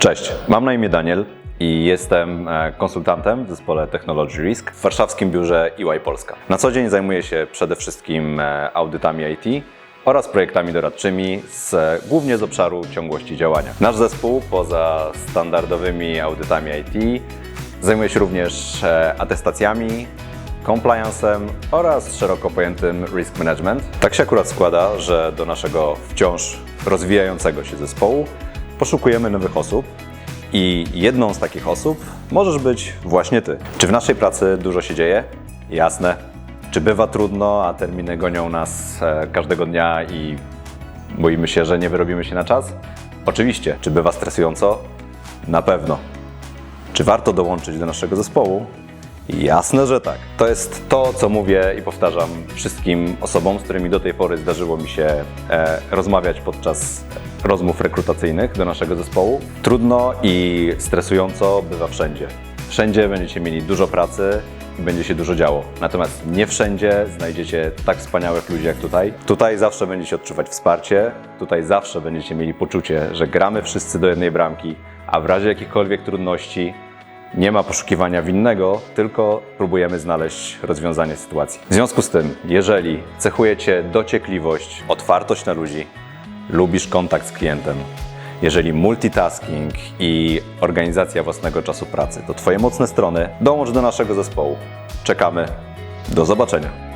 Cześć, mam na imię Daniel i jestem e, konsultantem w zespole Technology Risk w warszawskim biurze EY Polska. Na co dzień zajmuję się przede wszystkim e, audytami IT oraz projektami doradczymi, z, głównie z obszaru ciągłości działania. Nasz zespół poza standardowymi audytami IT zajmuje się również e, atestacjami, compliance'em oraz szeroko pojętym risk management. Tak się akurat składa, że do naszego wciąż rozwijającego się zespołu poszukujemy nowych osób i jedną z takich osób możesz być właśnie Ty. Czy w naszej pracy dużo się dzieje? Jasne. Czy bywa trudno, a terminy gonią nas e, każdego dnia i boimy się, że nie wyrobimy się na czas? Oczywiście. Czy bywa stresująco? Na pewno. Czy warto dołączyć do naszego zespołu? Jasne, że tak. To jest to, co mówię i powtarzam wszystkim osobom, z którymi do tej pory zdarzyło mi się e, rozmawiać podczas rozmów rekrutacyjnych do naszego zespołu. Trudno i stresująco bywa wszędzie. Wszędzie będziecie mieli dużo pracy i będzie się dużo działo. Natomiast nie wszędzie znajdziecie tak wspaniałych ludzi jak tutaj. Tutaj zawsze będziecie odczuwać wsparcie, tutaj zawsze będziecie mieli poczucie, że gramy wszyscy do jednej bramki, a w razie jakichkolwiek trudności nie ma poszukiwania winnego, tylko próbujemy znaleźć rozwiązanie sytuacji. W związku z tym, jeżeli cechuje Cię dociekliwość, otwartość na ludzi, lubisz kontakt z klientem, jeżeli multitasking i organizacja własnego czasu pracy to Twoje mocne strony, dołącz do naszego zespołu. Czekamy. Do zobaczenia.